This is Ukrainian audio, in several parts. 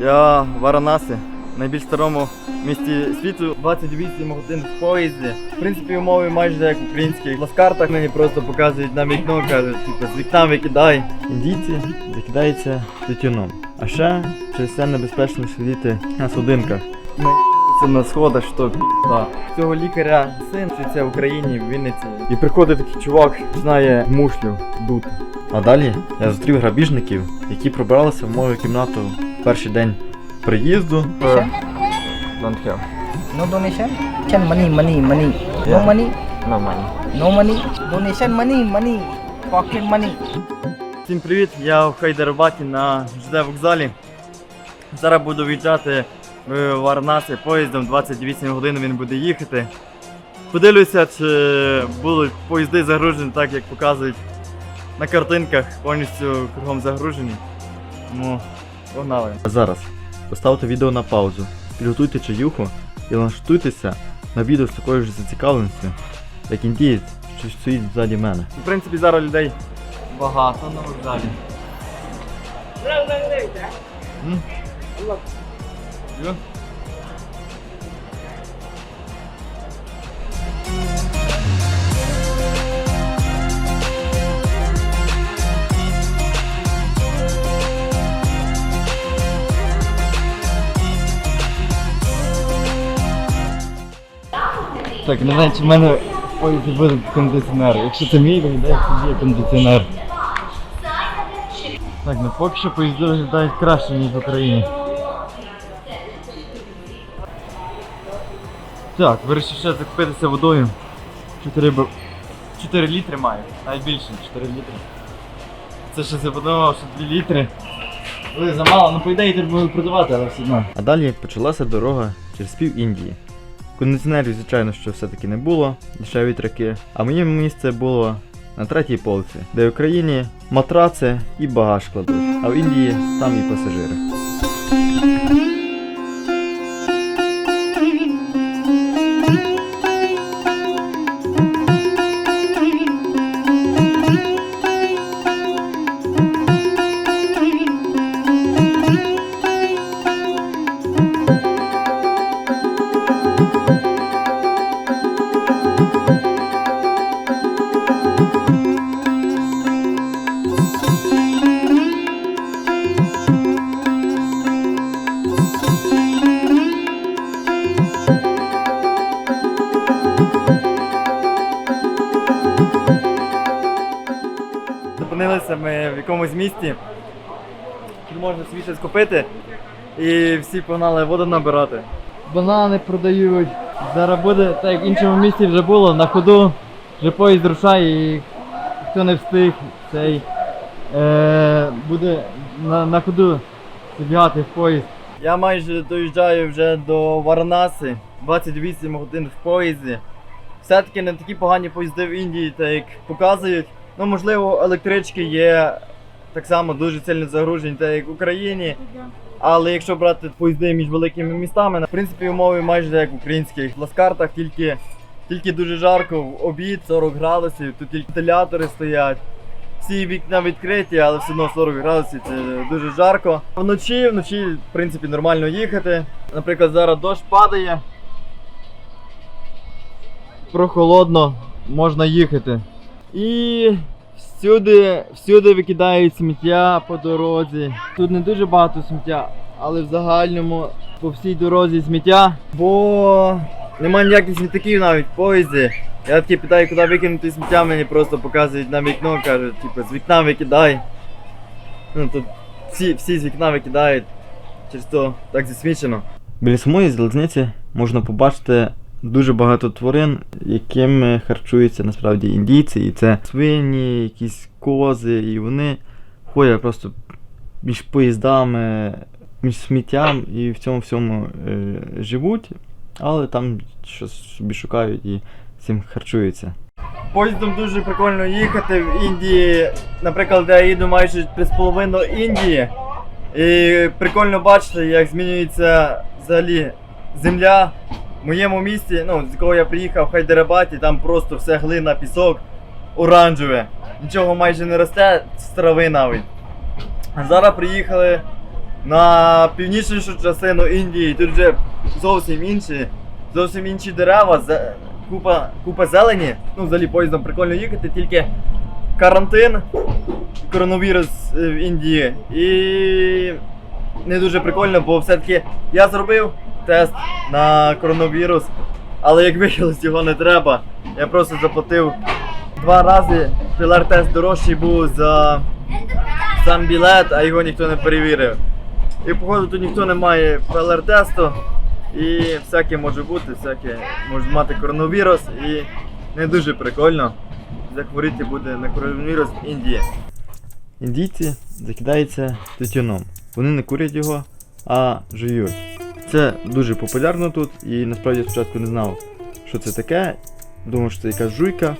Я в Варанасі, найбільш старому місті світу, 28 годин в поїзді. В принципі, умови майже як в українських плацкартах. Мені просто показують на вікно, кажуть, типу, з вікна викидай. Індійці закидаються тютюном. А ще через це небезпечно сидіти на судинках. Це на сходах, що пі***да. Цього лікаря син вчиться в Україні, в Вінниці. І приходить такий чувак, знає мушлю дути. А далі я зустрів грабіжників, які пробралися в мою кімнату в перший день приїзду. Don't have. No donation? Donation money, money, money. Yeah. No money? No money. No money? Donation money, money. Pocket money. Всім привіт! Я в Хайдарабаді на ЖД вокзалі. Зараз буду в'їжджати в Варнаси поїздом 28 годин він буде їхати. Подивлюся, чи будуть поїзди загружені так, як показують на картинках, повністю кругом загружені. Тому погнали. А зараз поставте відео на паузу, підготуйте чаюху і налаштуйтеся на відео з такою ж зацікавленістю, як індієць, що стоїть ззаді мене. В принципі, зараз людей багато на вокзалі. М? Йо. Так, не знаю, чи в мене ой, буде кондиціонер. Якщо це мій то є кондиціонер. Так, ну поки що поїзди виглядають краще, ніж в Україні. Так, вирішив ще закупитися водою. 4, б... 4 літри маю, навіть більше, 4 літри. Це ще подумав, що 2 літри. Ой, замало, ну по ідеї треба було продавати, але все одно. А далі почалася дорога через пів Індії. Кондиціонерів, звичайно, що все-таки не було, лише вітряки. А моє місце було на третій полці, де в Україні матраци і багаж кладуть, а в Індії там і пасажири. Місті, тут можна собі щось купити, і всі погнали воду набирати. Банани продають. Зараз буде, так як в іншому місті вже було, на ходу вже поїзд рушає і хто не встиг, цей е, буде на, на ходу забігати в поїзд. Я майже доїжджаю вже до Варанаси, 28 годин в поїзді. Все-таки не такі погані поїзди в Індії, так як показують. Ну, можливо, електрички є так само дуже сильно загружені, так як в Україні. Але якщо брати поїзди між великими містами, в принципі, умови майже як в українських плацкартах, тільки, тільки дуже жарко, в обід 40 градусів, тут тільки вентилятори стоять. Всі вікна відкриті, але все одно 40 градусів це дуже жарко. Вночі, вночі, в принципі, нормально їхати. Наприклад, зараз дощ падає. Прохолодно, можна їхати. І всюди, всюди викидають сміття по дорозі. Тут не дуже багато сміття, але в загальному по всій дорозі сміття. Бо немає ніяких смітників навіть в поїзді. Я таки питаю, куди викинути сміття, мені просто показують на вікно, кажуть, типу, з вікна викидай. Ну тут всі, всі з вікна викидають. Через то так засмічено. Біля самої залізниці можна побачити дуже багато тварин, якими харчуються насправді індійці, і це свині, якісь кози, і вони ходять просто між поїздами, між сміттям і в цьому всьому е, живуть, але там щось собі шукають і цим харчуються. Поїздом дуже прикольно їхати в Індії. Наприклад, я їду майже 3,5 Індії. І прикольно бачити, як змінюється взагалі земля моєму місті, ну, з якого я приїхав в Хайдарабаді, там просто все глина, пісок, оранжеве. Нічого майже не росте, з трави навіть. А зараз приїхали на північнішу частину Індії. Тут вже зовсім інші, зовсім інші дерева, купа, купа зелені. Ну, взагалі поїздом прикольно їхати, тільки карантин, коронавірус е, в Індії. І не дуже прикольно, бо все-таки я зробив тест на коронавірус, але як виявилось, його не треба. Я просто заплатив два рази. ПЛР-тест дорожчий був за сам білет, а його ніхто не перевірив. І походу тут ніхто не має ПЛР-тесту. І всяке може бути, всяке може мати коронавірус і не дуже прикольно захворіти буде на коронавірус в Індії. Індійці закидаються тютюном. Вони не курять його, а жують. Це дуже популярно тут, і насправді спочатку не знав, що це таке. Думав, що це якась жуйка.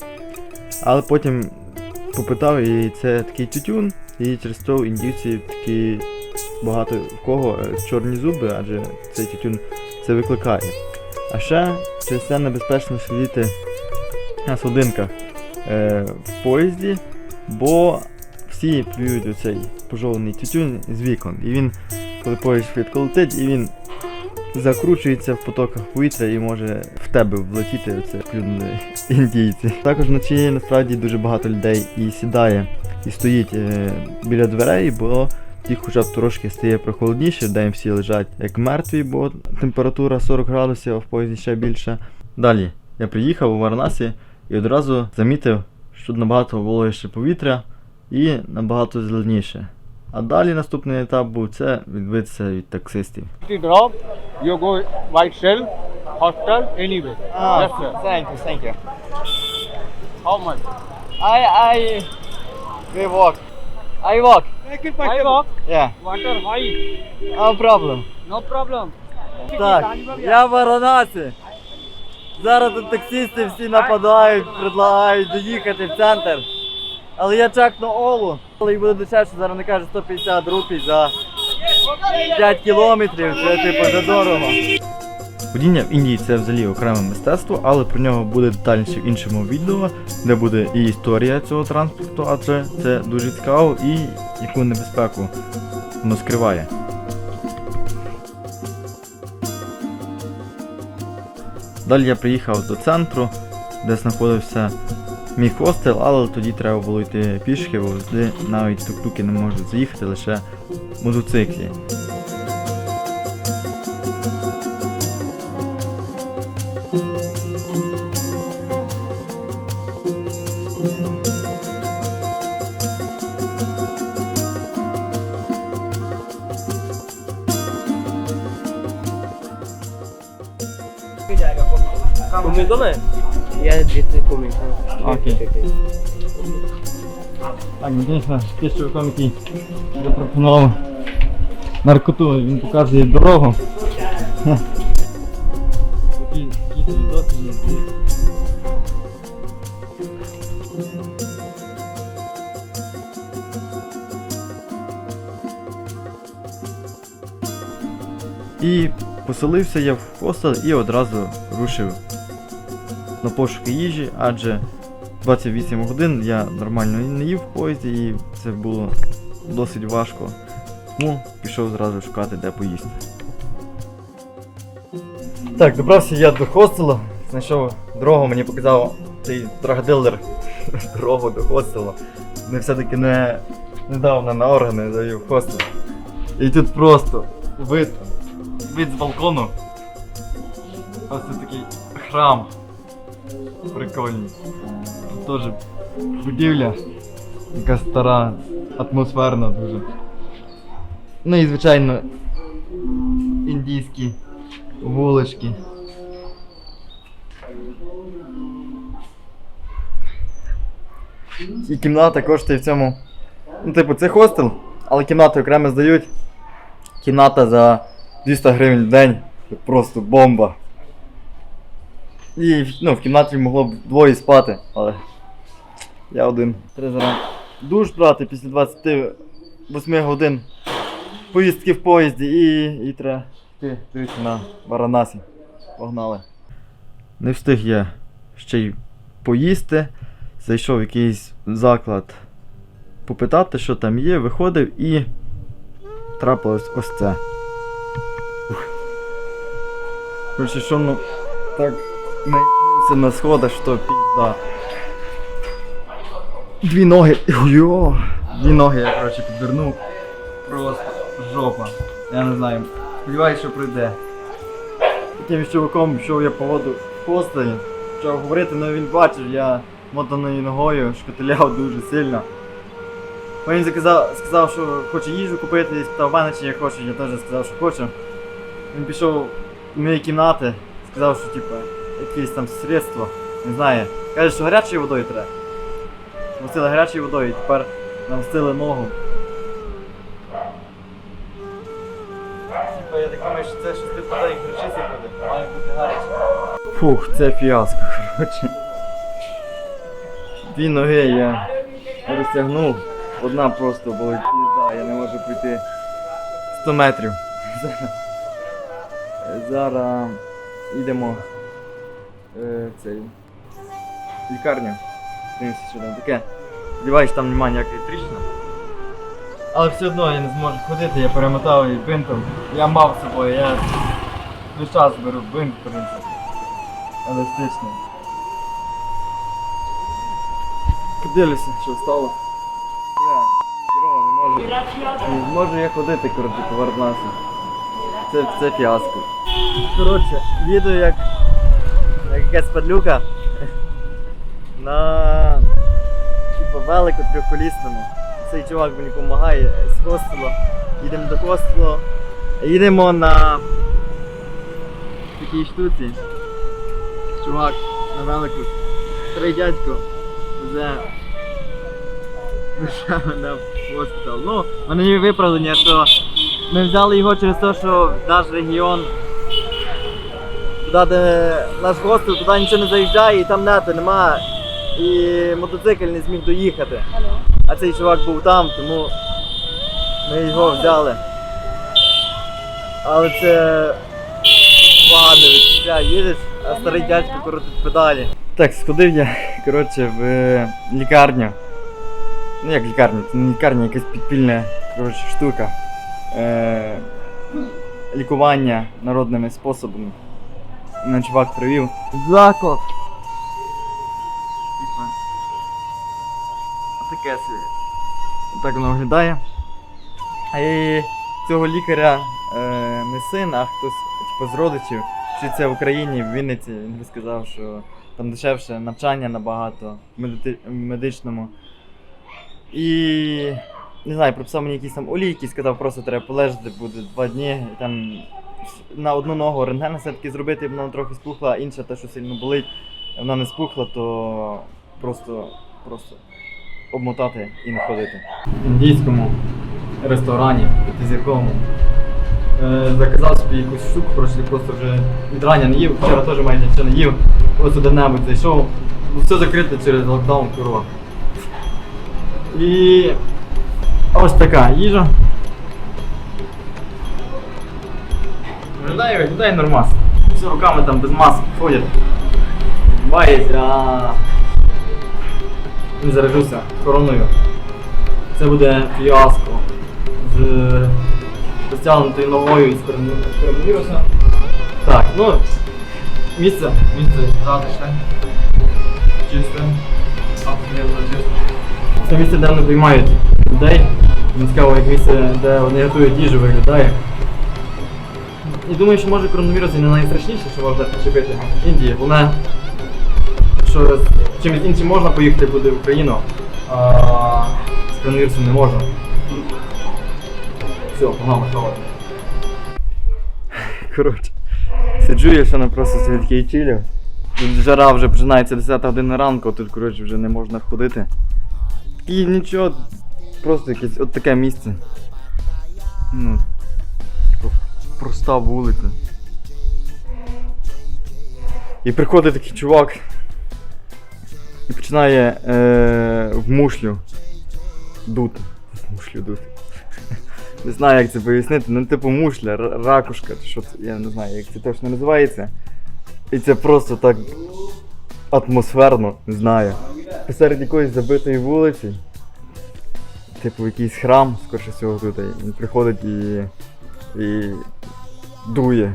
Але потім попитав, і це такий тютюн, і через то у індійців такі багато в кого е, чорні зуби, адже цей тютюн це викликає. А ще через це небезпечно сидіти на сходинках е, в поїзді, бо всі плюють оцей пожовлений тютюн з вікон. І він, коли поїзд швидко і він закручується в потоках повітря і може в тебе влетіти оце плюнули індійці. Також вночі насправді дуже багато людей і сідає, і стоїть е, біля дверей, бо ті хоча б трошки стає прохолодніше, де їм всі лежать як мертві, бо температура 40 градусів, а в поїзді ще більше. Далі я приїхав у Варнасі і одразу замітив, що набагато вологіше повітря і набагато зеленіше. А далі наступний етап був це відбитися від таксистів. drop, you go White Shell, hostel, anyway. Ah, yes, sir. thank you, thank you. How much? I I we walk. I walk. I walk. Yeah. Water high. No problem. No problem. Так, я в. Зараз тут таксисти всі нападають, предлагають доїхати в центр. Але я чекну Олу. Але їх буде дешевше, зараз не каже 150 рупій за 5 кілометрів, це типу задорого. Водіння в Індії це взагалі окреме мистецтво, але про нього буде детальніше в іншому відео, де буде і історія цього транспорту, адже це дуже цікаво і яку небезпеку воно скриває. Далі я приїхав до центру, де знаходився мій хостел, але тоді треба було йти пішки, бо туди навіть тук-туки не можуть заїхати, лише мотоциклі. Man? Yeah, dito kumigo. Окей. Так, ну, звісно, ті чуваком, який запропонував наркоту, він показує дорогу. І поселився я в хостел і одразу рушив на пошуки їжі, адже 28 годин я нормально не їв в поїзді і це було досить важко. Тому пішов зразу шукати, де поїсти. Так, добрався я до хостелу, знайшов дорогу, мені показав цей драгдилер дорогу до хостелу. Не все-таки не, не дав нам на органи, завів хостел. І тут просто вид, вид з балкону. Ось такий храм. Прикольний. Теж будівля. Яка стара, атмосферна дуже. Ну і звичайно індійські вулички. І кімната коштує в цьому. Ну, типу, це хостел, але кімнати окремо здають. Кімната за 200 гривень в день. Це просто бомба. І ну, в кімнаті могло б двоє спати, але я один. Зараз душ брати після 28 годин поїздки в поїзді і, і треба йти дивитися на Варанасі. Погнали. Не встиг я ще й поїсти. Зайшов в якийсь заклад попитати, що там є, виходив і трапилось ось це. Короче, що ну так наїбнувся на сходах, що пізда. Дві ноги. Йо! Дві ноги я, короче, підвернув. Просто жопа. Я не знаю. Сподіваюсь, що прийде. Таким чуваком пішов я по воду в постелі. Почав говорити, але він бачив, я мотаною ногою шкотиляв дуже сильно. Він заказав, сказав, що хоче їжу купити, і спитав мене, чи я хочу, я теж сказав, що хочу. Він пішов в мої кімнати, сказав, що типу, якесь там средство, не знаю. Каже, що гарячою водою треба. Мастили гарячою водою і тепер нам ногу. Типа я так думаю, що це щось типу як гречиці буде, має бути гаряче. Фух, це фіаско, коротше. Дві ноги я розтягнув, одна просто була пізда, я не можу пройти 100 метрів. Зараз, йдемо е, в цей, в що там таке. Сподіваюсь, там немає ніякої тріщини. Але все одно я не зможу ходити, я перемотав її бинтом. Я мав з собою, я весь час беру бинт, в принципі. Еластичний. Подивлюся, що стало. Не можу. Не зможу я ходити, коротше, по. Це, це фіаско. Коротше, їду як, як якась падлюка на велику трьохколісному. Цей чувак мені допомагає з хостелу. Їдемо до хостелу. Їдемо на такій штуці. Чувак на велику. Старий дядько везе мене в хостел. Ну, мене є виправдання, що ми взяли його через те, що наш регіон, туди, наш хостел, туди нічого не заїжджає і там нету немає. І мотоцикл не зміг доїхати. А цей чувак був там, тому ми його взяли. Але це погане відчуття. Їдеш, а старий дядько крутить педалі. Так, сходив я, коротше, в лікарню. Ну як лікарня, це не лікарня, якась підпільна коротше, штука. Е, лікування народними способами. Мене чувак привів. Заклад. Таке. Так воно виглядає. І цього лікаря е, не син, а хтось типу, з родичів. Чи це в Україні, в Вінниці, він би сказав, що там дешевше навчання набагато в медичному. І не знаю, прописав мені якісь там олійки, сказав, просто треба полежати буде два дні. І там на одну ногу рентген все-таки зробити, вона трохи спухла, а інша те, що сильно болить, вона не спухла, то просто, просто обмотати і не ходити. В індійському ресторані п'ятизірковому. Е, заказав собі якусь штуку, коротше, просто вже від рання не їв, вчора теж майже нічого не їв, просто де-небудь зайшов. Ну, все закрите через локдаун, курва. І ось така їжа. Виглядає, виглядає нормас. Все руками там без маски ходять. Бається, а не заражуся короною. Це буде фіаско з розтягнутою ногою із коронавіруса. Так, ну, місце, місце затишне, чисте, абсолютно чисте. Це місце, де вони приймають людей. Мені цікаво, як місце, де вони готують їжу, виглядає. І думаю, що може коронавірус і не найстрашніше, що можна почепити в Індії. Головне, що з чимось іншим можна поїхати буде в Україну, а з коронавірусом не можна. Все, погнали хавати. Коротше, сиджу я ще на просто такий чилю. Тут жара вже починається 10 година ранку, тут коротше вже не можна ходити. І нічого, просто якесь от таке місце. Ну, типу, проста вулиця. І приходить такий чувак починає е, в мушлю дути. В мушлю дути. Не знаю, як це пояснити, ну типу мушля, ракушка, що це, я не знаю, як це точно називається. І це просто так атмосферно, не знаю. Посеред якоїсь забитої вулиці. типу якийсь храм, скоріше всього тут. Він приходить і. і дує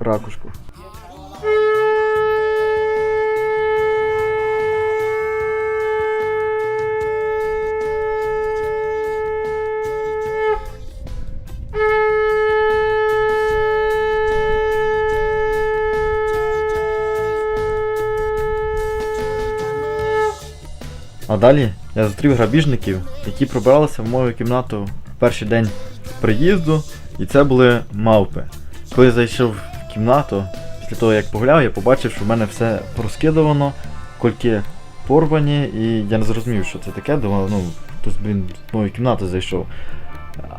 ракушку. А далі я зустрів грабіжників, які пробралися в мою кімнату в перший день приїзду, і це були мавпи. Коли я зайшов в кімнату, після того як погуляв, я побачив, що в мене все порозкидувано, кольки порвані, і я не зрозумів, що це таке, думав, ну, хтось, блін, в мою кімнату зайшов.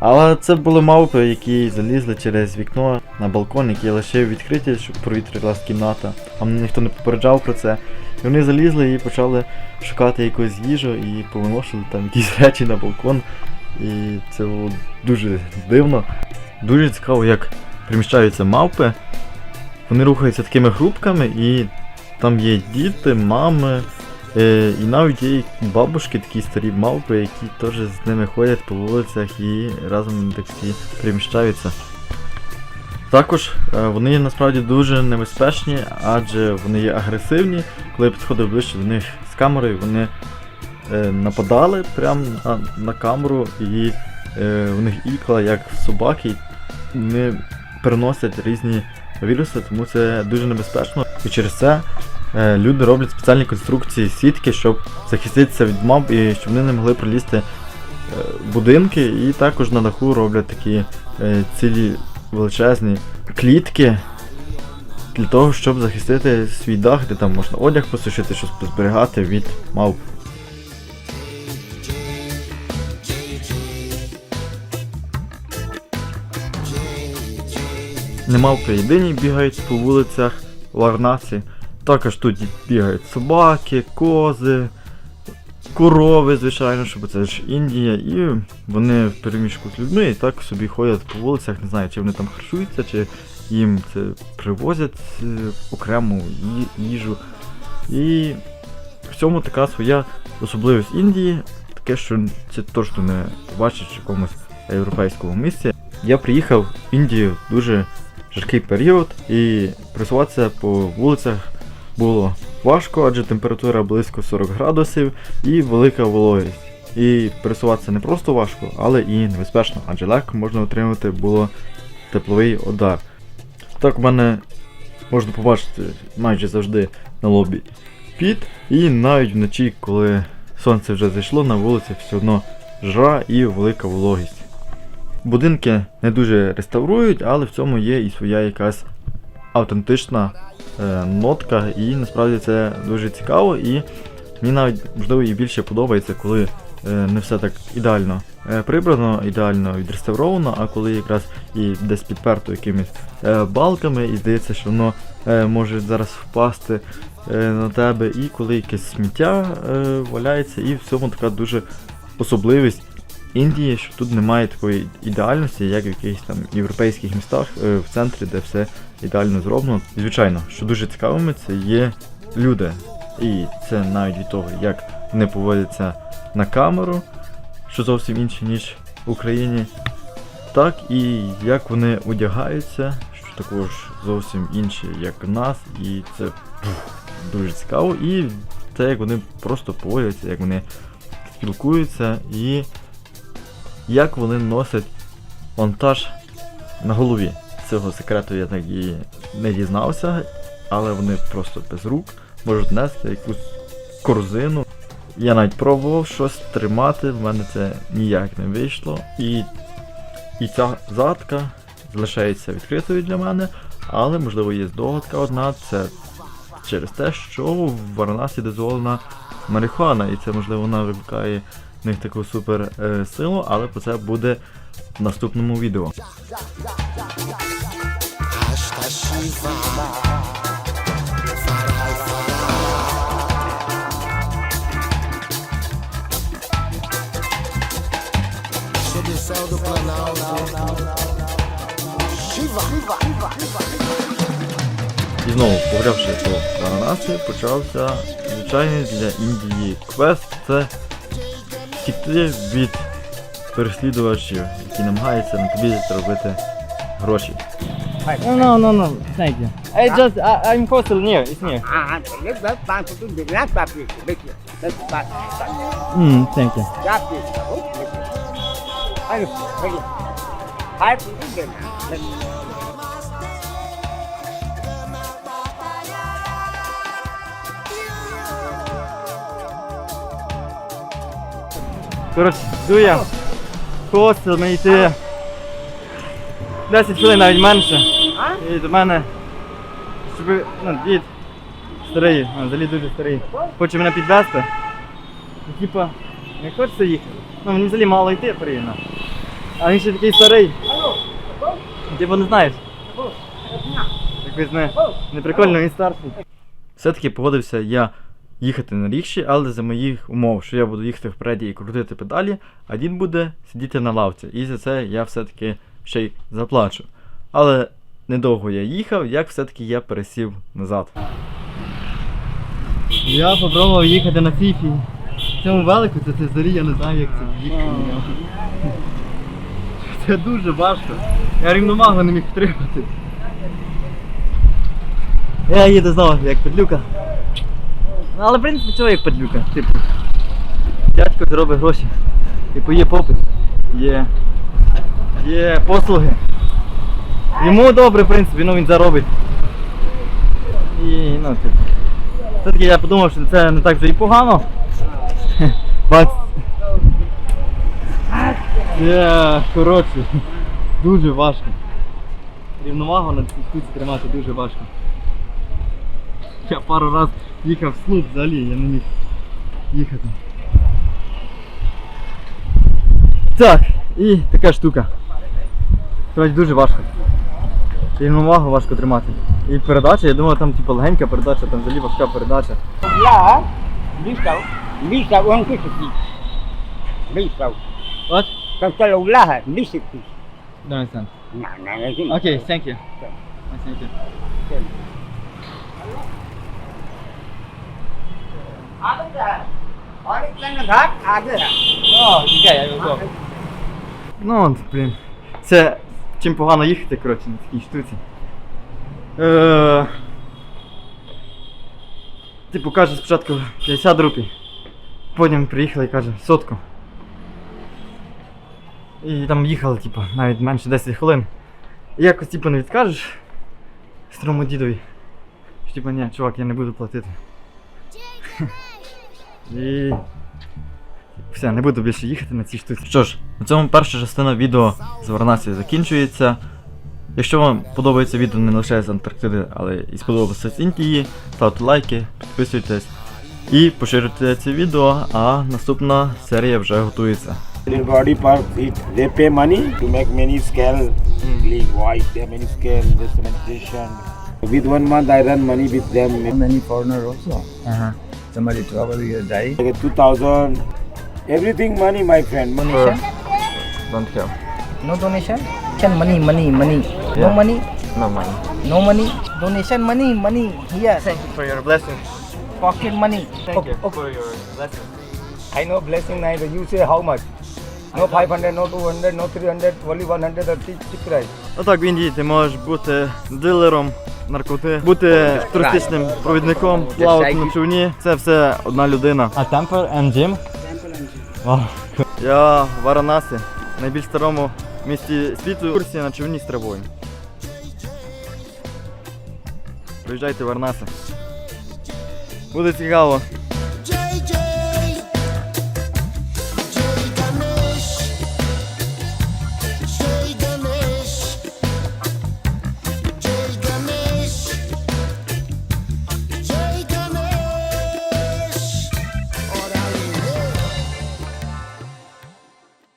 Але це були мавпи, які залізли через вікно на балкон, який я лишив відкриті, щоб провітрилась кімната. А мене ніхто не попереджав про це. І вони залізли і почали шукати якусь їжу і повиношили там якісь речі на балкон. І це було дуже дивно. Дуже цікаво, як приміщаються мавпи. Вони рухаються такими групками, і там є діти, мами, е, і навіть є бабушки, такі старі мавпи, які теж з ними ходять по вулицях і разом так всі переміщаються. Також е, вони насправді дуже небезпечні, адже вони є агресивні. Коли я підходив ближче до них з камерою, вони е, нападали прямо на, на камеру, і е, в них ікла, як в собаки, вони переносять різні віруси, тому це дуже небезпечно. І через це люди роблять спеціальні конструкції сітки, щоб захиститися від мав і щоб вони не могли пролізти е, будинки, і також на даху роблять такі е, цілі величезні клітки для того, щоб захистити свій дах, де там можна одяг посушити, щоб зберігати від мавп. Не мавпи єдині бігають по вулицях Ларнаці. Також тут бігають собаки, кози, корови, звичайно, щоб це ж Індія, і вони в переміжку з людьми і так собі ходять по вулицях, не знаю, чи вони там харчуються, чи їм це привозять е, окрему їжу. І в цьому така своя особливість Індії, таке, що це точно не побачиш в якомусь європейському місці. Я приїхав в Індію дуже жаркий період, і просуватися по вулицях було важко, адже температура близько 40 градусів і велика вологість. І пересуватися не просто важко, але і небезпечно, адже легко можна отримати було тепловий удар. Так в мене можна побачити майже завжди на лобі піт, і навіть вночі, коли сонце вже зайшло, на вулиці все одно жара і велика вологість. Будинки не дуже реставрують, але в цьому є і своя якась автентична е, нотка, і насправді це дуже цікаво. І мені навіть можливо і більше подобається, коли е, не все так ідеально е, прибрано, ідеально відреставровано, а коли якраз і десь підперто якимись е, балками, і здається, що воно е, може зараз впасти е, на тебе, і коли якесь сміття е, валяється, і в цьому така дуже особливість. Індії, що тут немає такої ідеальності, як в якихось там європейських містах е, в центрі, де все ідеально зроблено. Звичайно, що дуже цікавими, це є люди. І це навіть від того, як вони поводяться на камеру, що зовсім інше, ніж в Україні, так і як вони одягаються, що також зовсім інше, як в нас, і це пф, дуже цікаво. І те, як вони просто поводяться, як вони спілкуються і як вони носять монтаж на голові. Цього секрету я так і не дізнався, але вони просто без рук можуть нести якусь корзину. Я навіть пробував щось тримати, в мене це ніяк не вийшло. І, і ця задка залишається відкритою для мене, але можливо є здогадка одна, це через те, що в Варанасі дозволена марихуана, і це можливо вона викликає в них таку супер е, силу, але про це буде в наступному відео. І знову, погрявши по Варанаси, почався звичайний для Індії квест це втікти від переслідувачів, які намагаються на тобі заробити гроші. No, no, no, no. Thank you. I just, I, I'm hostel near. It's near. Ah. Mm, thank you. В Хостел мені йти 10 хвилин навіть менше. І до мене, щоб ну, дід старий, а, взагалі дуже старий, хоче мене підвезти. І типа, не хочеться їхати. Ну мені взагалі мало йти приємно. А він ще такий старий. Типа не знаєш. Якось не, не прикольно, він старший. Все-таки погодився я їхати на рікші, але за моїх умов, що я буду їхати впереді і крутити педалі, а він буде сидіти на лавці. І за це я все-таки ще й заплачу. Але недовго я їхав, як все-таки я пересів назад. Я спробував їхати на фіфі. В цьому велику це, це взагалі я не знаю, як це їхати. Це дуже важко. Я рівновагу не міг втримати. Я їду знову, як петлюка. Але в принципі чого як падлюка? Типу, дядько зробить гроші. Типу є попит, є, є послуги. Йому добре, в принципі, ну він заробить. І ну, типу. Все-таки я подумав, що це не так вже і погано. Є, коротше, дуже важко. Рівновагу на цій штуці тримати дуже важко. Я пару раз їхав вслух взагалі, я не міг їхати. Так, і така штука. Трать дуже важко. Рівну вагу важко тримати. І передача, я думаю, там типу легенька передача, там взагалі важка передача. Я вийшов, вийшов, он високий. Вийшов. От? Там стала влага, високий. Don't understand. No, no, Thank you. Thank you. О, я я. Ну, от, блін. Це чим погано їхати, коротше, на такій штуці. Е, Типу каже спочатку 50 рупій. Потім приїхали і каже сотку. І там їхали, типу, навіть менше 10 хвилин. І якось типу не відкажеш старому дідові. Типу, ні, чувак, я не буду платити. І все, не буду більше їхати на цій штуці. Що ж, на цьому перша частина відео з Варнасії закінчується. Якщо вам подобається відео не лише з Антарктиди, але і сподобалося з Індії, ставте лайки, підписуйтесь і поширюйте це відео, а наступна серія вже готується. Their body parts, it, they pay money to make many scale clean white. There are many scale instrumentation. With one month, I run money with them. Many foreigner also. Uh-huh. Somebody travel here, die. Like two thousand, everything money, my friend. Money. Uh, don't care. No donation. Can money, money, money. Yeah. No money. No money. No money. Donation, money, money. Here. Thank you for your blessing. Pocket money. Thank okay. you okay. for your blessing. I know blessing neither. You say how much? No 500, no 200, no 300, only 100 or cheap price. Отак в Індії ти можеш бути дилером наркоти, бути туристичним провідником, плавати на човні. Це все одна людина. А Gym? Вау. Я в Варанасі, найбільш старому місті світу, в курсі на човні з травою. Приїжджайте в Варанаси. Буде цікаво.